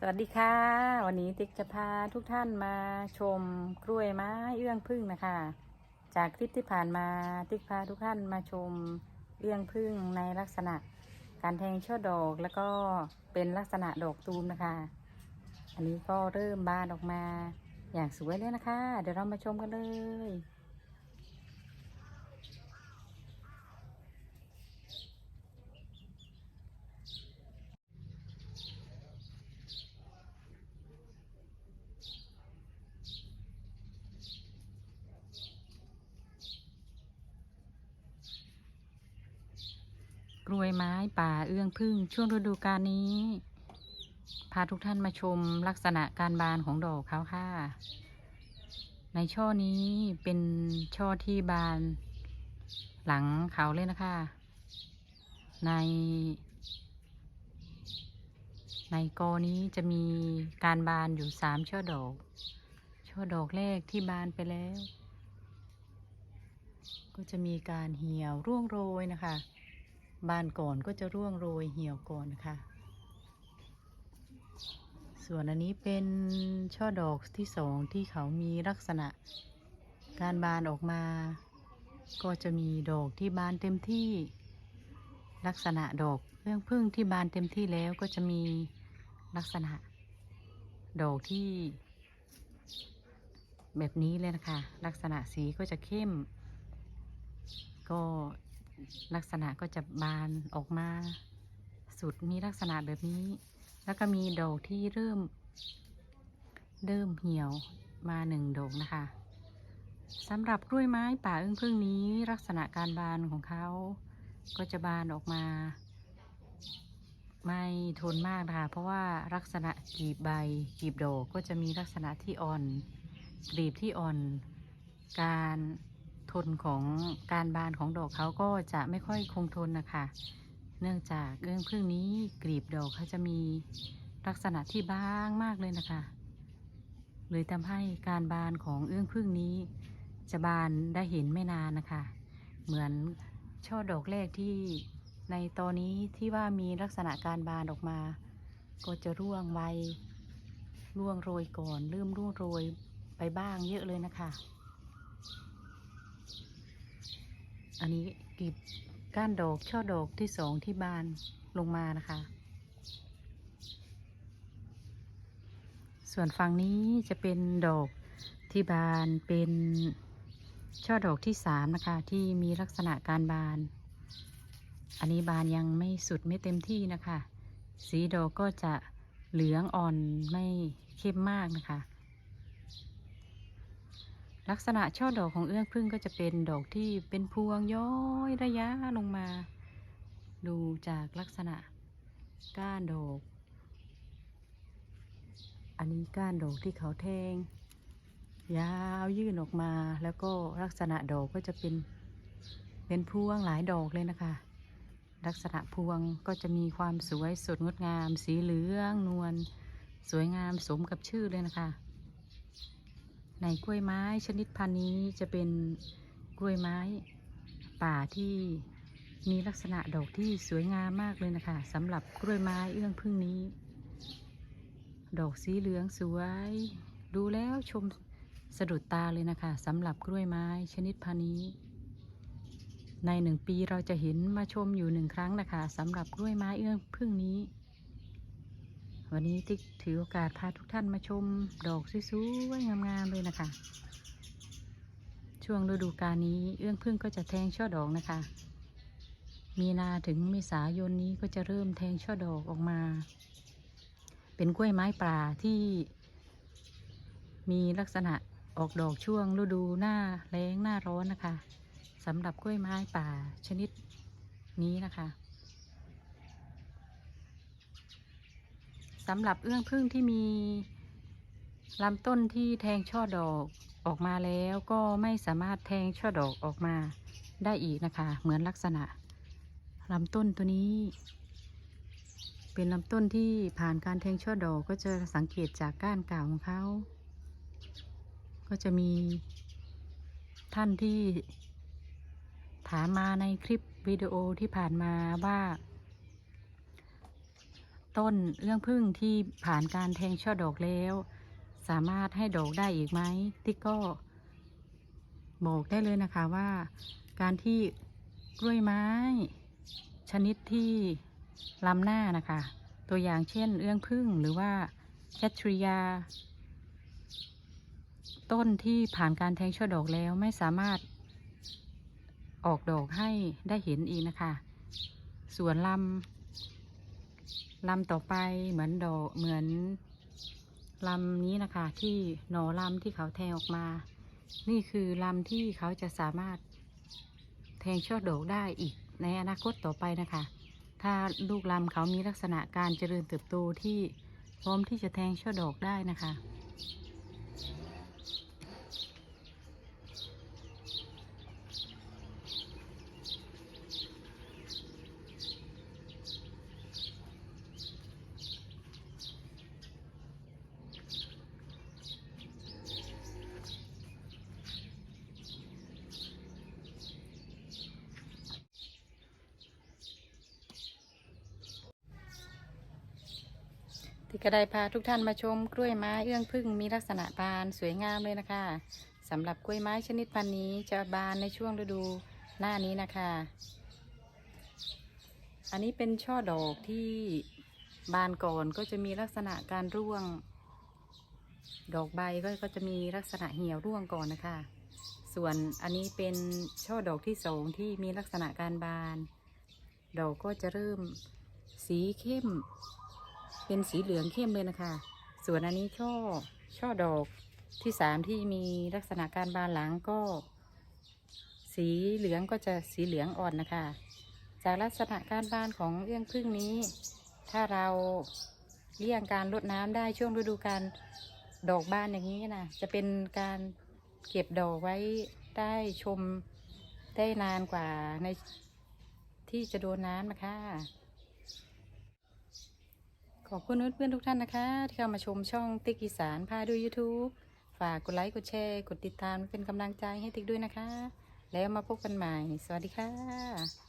สวัสดีค่ะ วันนี้ติ๊กจะพาทุกท่านมาชมกล้วยไม้เอื้องพึ่งนะคะ จากคลิปที่ผ่านมาติ๊กพาทุกท่านมาชมเอื้องพึ่งในลักษณะการแทงช่อดอกแล้วก็เป็นลักษณะดอกตูมนะคะ อันนี้ก็เริ่มบานออกมาอย่างสวยเลยนะคะ เดี๋ยวเรามาชมกันเลย กล้วยไม้ป่าเอื้องพึ่งช่วงฤดูกาลนี้ พาทุกท่านมาชมลักษณะการบานของดอกเขาค่ะ ในช่อนี้เป็นช่อที่บาน หลังเขาเลยนะคะ ใน ในกอนี้จะมีการบานอยู่สามช่อดอก ช่อดอกแรกที่บานไปแล้ว ก็จะมีการเหี่ยวร่วงโรยนะคะ บานก่อนก็จะร่วงโรยเหี่ยวก่อนนะคะส่วนอันนี้เป็นช่อดอกที่สองที่เขามีลักษณะการบานออกมา ก็จะมีดอกที่บานเต็มที่ ลักษณะดอกเรื่องพึ่งที่บานเต็มที่แล้วก็จะมีลักษณะ ดอกที่ แบบนี้เลยนะคะ ลักษณะสีก็จะเข้ม ก็ ลักษณะก็จะบานออกมา สุดมีลักษณะแบบนี้ แล้วก็มีดอกที่เริ่ม เริ่มเหี่ยวมาหนึ่งดอกนะคะสำหรับกล้วยไม้ป่าอึ้งพึ่งนี้ลักษณะการบานของเขาก็จะบานออกมา ไม่ทนมากนะคะเพราะว่าลักษณะกีบใบกีบดอกก็จะมีลักษณะที่อ่อนกลีบที่อ่อนการ ทนของการบานของดอกเขาก็จะไม่ค่อยคงทนนะคะ เนื่องจากเรื่องพึ่งนี้กลีบดอกเขาจะมีลักษณะที่บางมากเลยนะคะเลยทำให้การบานของเอื้องพึ่งนี้ จะบานได้เห็นไม่นานนะคะ เหมือนช่อดอกแรกที่ในตอนนี้ที่ว่ามีลักษณะการบานออกมา ก็จะร่วงไวร่วงโรยก่อนเริ่มร่วงโรยไปบ้างเยอะเลยนะคะ อันนี้กลีบก้านดอกช่อดอกที่สองที่บานลงมานะคะ ส่วนฝั่งนี้จะเป็นดอกที่บานเป็นช่อดอกที่สามนะคะ ที่มีลักษณะการบาน อันนี้บานยังไม่สุดไม่เต็มที่นะคะ สีดอกก็จะเหลืองอ่อนไม่เข้มมากนะคะ ลักษณะช่อดอกของเอื้องพึ่งก็จะเป็นดอกที่เป็นพวงย้อยระยะลงมา ดูจากลักษณะก้านดอก อันนี้ก้านดอกที่เขาแทง ยาวยื่นออกมาแล้วก็ลักษณะดอกก็จะเป็นเป็นพวงหลายดอกเลยนะคะ ลักษณะพวงก็จะมีความสวยสดงดงาม สีเหลืองนวลสวยงามสมกับชื่อเลยนะคะ ในกล้วยไม้ชนิดพันธุ์นี้จะเป็นกล้วยไม้ป่าที่มีลักษณะดอกที่สวยงามมากเลยนะคะสำหรับกล้วยไม้เอื้องพึ่งนี้ ดอกสีเหลืองสวย ดูแล้วชมสะดุดตาเลยนะคะสำหรับกล้วยไม้ชนิดพันธุ์นี้ ในหนึ่งปีเราจะเห็นมาชมอยู่หนึ่งครั้งนะคะสำหรับกล้วยไม้เอื้องพึ่งนี้ วันนี้ติ๊กถือโอกาสพาทุกท่านมาชมดอกสวยๆงามๆเลยนะคะ ช่วงฤดูกาลนี้เอื้องพึ่งก็จะแทงช่อดอกนะคะ มีนาถึงเมษายนนี้ก็จะเริ่มแทงช่อดอกออกมา เป็นกล้วยไม้ป่าที่มีลักษณะออกดอกช่วงฤดูหน้าแล้งหน้าร้อนนะคะสำหรับกล้วยไม้ป่าชนิดนี้นะคะ สำหรับเอื้องพึ่งที่มีลำต้นที่แทงช่อดอกออกมาแล้วก็ไม่สามารถแทงช่อดอกออกมาได้อีกนะคะ เหมือนลักษณะลำต้นตัวนี้ เป็นลำต้นที่ผ่านการแทงช่อดอกก็จะสังเกตจากก้านก่าวของเขา ก็จะมีท่านที่ถามมาในคลิปวิดีโอที่ผ่านมาว่า ต้นเอื้องพึ่งที่ผ่านการแทงช่อดอกแล้ว สามารถให้ดอกได้อีกไหมติ๊กก็บอกได้เลยนะคะว่าการที่กล้วยไม้ ชนิดที่ลำหน้านะคะ ตัวอย่างเช่น เอื้องพึ่งหรือว่าแคทริยา ต้นที่ผ่านการแทงช่อดอกแล้วไม่สามารถออกดอกให้ได้เห็นอีกนะคะ ส่วนลำ ลำต่อไปเหมือนดอกเหมือนลำนี้นะคะ ที่หนอลำที่เขาแทงออกมา นี่คือลำที่เขาจะสามารถแทงช่อดอกได้อีกในอนาคตต่อไปนะคะ ถ้าลูกลำเขามีลักษณะการเจริญเติบโตที่พร้อมที่จะแทงช่อดอกได้นะคะ ที่กระไดพาทุกท่านมาชมกล้วยไม้เอื้องพึ่งมีลักษณะบานสวยงามเลยนะคะสำหรับกล้วยไม้ชนิดพันธุ์นี้จะบานในช่วงฤดูหน้านี้นะคะ อันนี้เป็นช่อดอกที่บานก่อนก็จะมีลักษณะการร่วง ดอกใบก็ก็จะมีลักษณะเหี่ยวร่วงก่อนนะคะ ส่วนอันนี้เป็นช่อดอกที่สองที่มีลักษณะการบาน ดอกก็จะเริ่มสีเข้ม เป็นสีเหลืองเข้มเลยนะคะ ส่วนอันนี้ช่อช่อดอกที่สามที่มีลักษณะการบานหลังก็ สีเหลืองก็จะสีเหลืองอ่อนนะคะ จากลักษณะการบานของเอื้องพึ่งนี้ ถ้าเราเลี่ยงการลดน้ำได้ช่วงฤดูการดอกบานอย่างนี้นะจะเป็นการเก็บดอกไว้ได้ชมได้นานกว่าในที่จะโดนน้ำนะคะ ขอบคุณเพื่อนๆทุกท่านนะคะ ที่เข้ามาชมช่องติ๊กอีสานพาดู YouTube ฝากกดไลค์กดแชร์ กดติดตามเป็นกำลังใจให้ติ๊กด้วยนะคะ แล้วมาพบกันใหม่ สวัสดีค่ะ